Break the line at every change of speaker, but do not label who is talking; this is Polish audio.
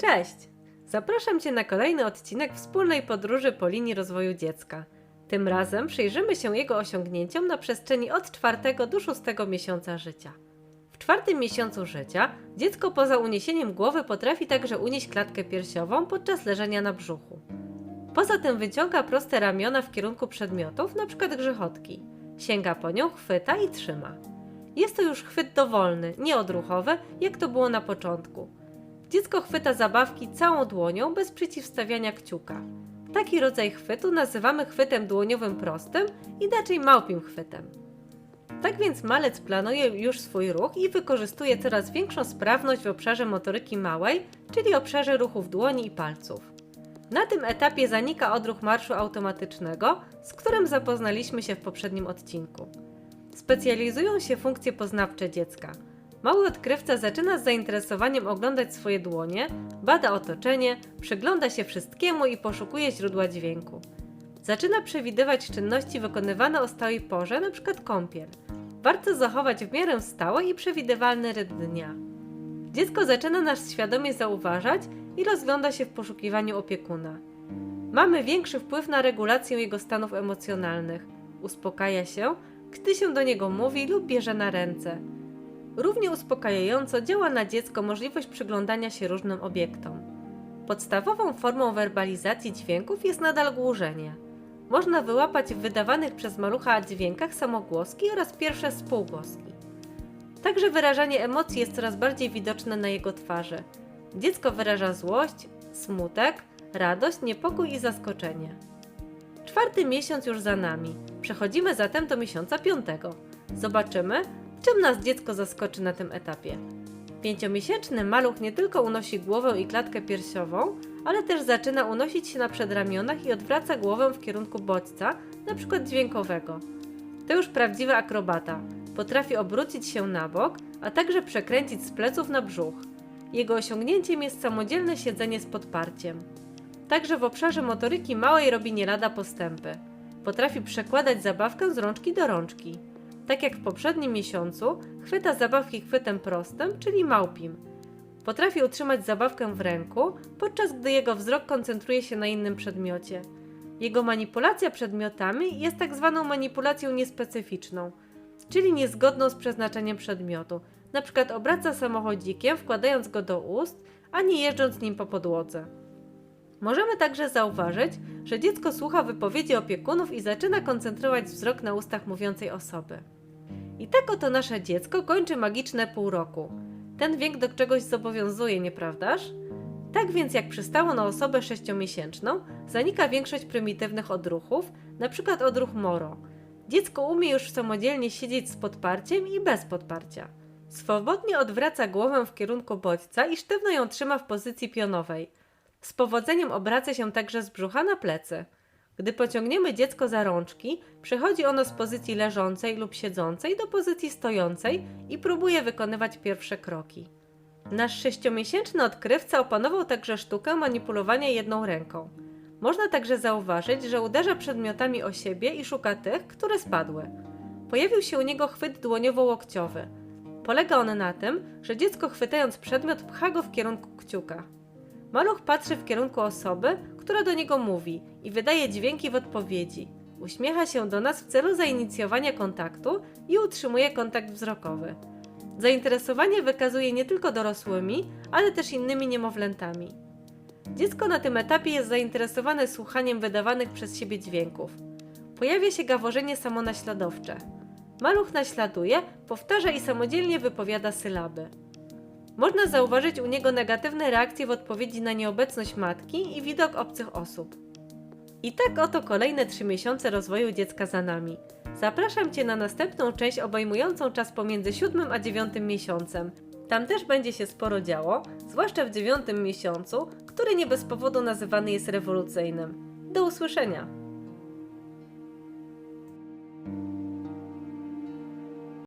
Cześć! Zapraszam Cię na kolejny odcinek wspólnej podróży po linii rozwoju dziecka. Tym razem przyjrzymy się jego osiągnięciom na przestrzeni od czwartego do szóstego miesiąca życia. W czwartym miesiącu życia dziecko poza uniesieniem głowy potrafi także unieść klatkę piersiową podczas leżenia na brzuchu. Poza tym wyciąga proste ramiona w kierunku przedmiotów, np. grzechotki. Sięga po nią, chwyta i trzyma. Jest to już chwyt dowolny, nieodruchowy, jak to było na początku. Dziecko chwyta zabawki całą dłonią bez przeciwstawiania kciuka. Taki rodzaj chwytu nazywamy chwytem dłoniowym prostym, inaczej małpim chwytem. Tak więc malec planuje już swój ruch i wykorzystuje coraz większą sprawność w obszarze motoryki małej, czyli obszarze ruchów dłoni i palców. Na tym etapie zanika odruch marszu automatycznego, z którym zapoznaliśmy się w poprzednim odcinku. Specjalizują się funkcje poznawcze dziecka. Mały odkrywca zaczyna z zainteresowaniem oglądać swoje dłonie, bada otoczenie, przygląda się wszystkiemu i poszukuje źródła dźwięku. Zaczyna przewidywać czynności wykonywane o stałej porze, np. kąpiel. Warto zachować w miarę stały i przewidywalny rytm dnia. Dziecko zaczyna nas świadomie zauważać i rozgląda się w poszukiwaniu opiekuna. Mamy większy wpływ na regulację jego stanów emocjonalnych. Uspokaja się, gdy się do niego mówi lub bierze na ręce. Równie uspokajająco działa na dziecko możliwość przyglądania się różnym obiektom. Podstawową formą werbalizacji dźwięków jest nadal głużenie. Można wyłapać w wydawanych przez malucha dźwiękach samogłoski oraz pierwsze spółgłoski. Także wyrażanie emocji jest coraz bardziej widoczne na jego twarzy. Dziecko wyraża złość, smutek, radość, niepokój i zaskoczenie. Czwarty miesiąc już za nami. Przechodzimy zatem do miesiąca piątego. Zobaczymy, czym nas dziecko zaskoczy na tym etapie. Pięciomiesięczny maluch nie tylko unosi głowę i klatkę piersiową, ale też zaczyna unosić się na przedramionach i odwraca głowę w kierunku bodźca, np. dźwiękowego. To już prawdziwy akrobata. Potrafi obrócić się na bok, a także przekręcić z pleców na brzuch. Jego osiągnięciem jest samodzielne siedzenie z podparciem. Także w obszarze motoryki małej robi nie lada postępy. Potrafi przekładać zabawkę z rączki do rączki. Tak jak w poprzednim miesiącu, chwyta zabawki chwytem prostym, czyli małpim. Potrafi utrzymać zabawkę w ręku, podczas gdy jego wzrok koncentruje się na innym przedmiocie. Jego manipulacja przedmiotami jest tak zwaną manipulacją niespecyficzną, czyli niezgodną z przeznaczeniem przedmiotu. Na przykład obraca samochodzikiem, wkładając go do ust, a nie jeżdżąc nim po podłodze. Możemy także zauważyć, że dziecko słucha wypowiedzi opiekunów i zaczyna koncentrować wzrok na ustach mówiącej osoby. I tak oto nasze dziecko kończy magiczne pół roku. Ten wiek do czegoś zobowiązuje, nieprawdaż? Tak więc jak przystało na osobę sześciomiesięczną, zanika większość prymitywnych odruchów, np. odruch moro. Dziecko umie już samodzielnie siedzieć z podparciem i bez podparcia. Swobodnie odwraca głowę w kierunku bodźca i sztywno ją trzyma w pozycji pionowej. Z powodzeniem obraca się także z brzucha na plecy. Gdy pociągniemy dziecko za rączki, przechodzi ono z pozycji leżącej lub siedzącej do pozycji stojącej i próbuje wykonywać pierwsze kroki. Nasz sześciomiesięczny odkrywca opanował także sztukę manipulowania jedną ręką. Można także zauważyć, że uderza przedmiotami o siebie i szuka tych, które spadły. Pojawił się u niego chwyt dłoniowo-łokciowy. Polega on na tym, że dziecko chwytając przedmiot pcha go w kierunku kciuka. Maluch patrzy w kierunku osoby, która do niego mówi i wydaje dźwięki w odpowiedzi. Uśmiecha się do nas w celu zainicjowania kontaktu i utrzymuje kontakt wzrokowy. Zainteresowanie wykazuje nie tylko dorosłymi, ale też innymi niemowlętami. Dziecko na tym etapie jest zainteresowane słuchaniem wydawanych przez siebie dźwięków. Pojawia się gaworzenie samonaśladowcze. Maluch naśladuje, powtarza i samodzielnie wypowiada sylaby. Można zauważyć u niego negatywne reakcje w odpowiedzi na nieobecność matki i widok obcych osób. I tak oto kolejne trzy miesiące rozwoju dziecka za nami. Zapraszam Cię na następną część obejmującą czas pomiędzy siódmym a dziewiątym miesiącem. Tam też będzie się sporo działo, zwłaszcza w dziewiątym miesiącu, który nie bez powodu nazywany jest rewolucyjnym. Do usłyszenia!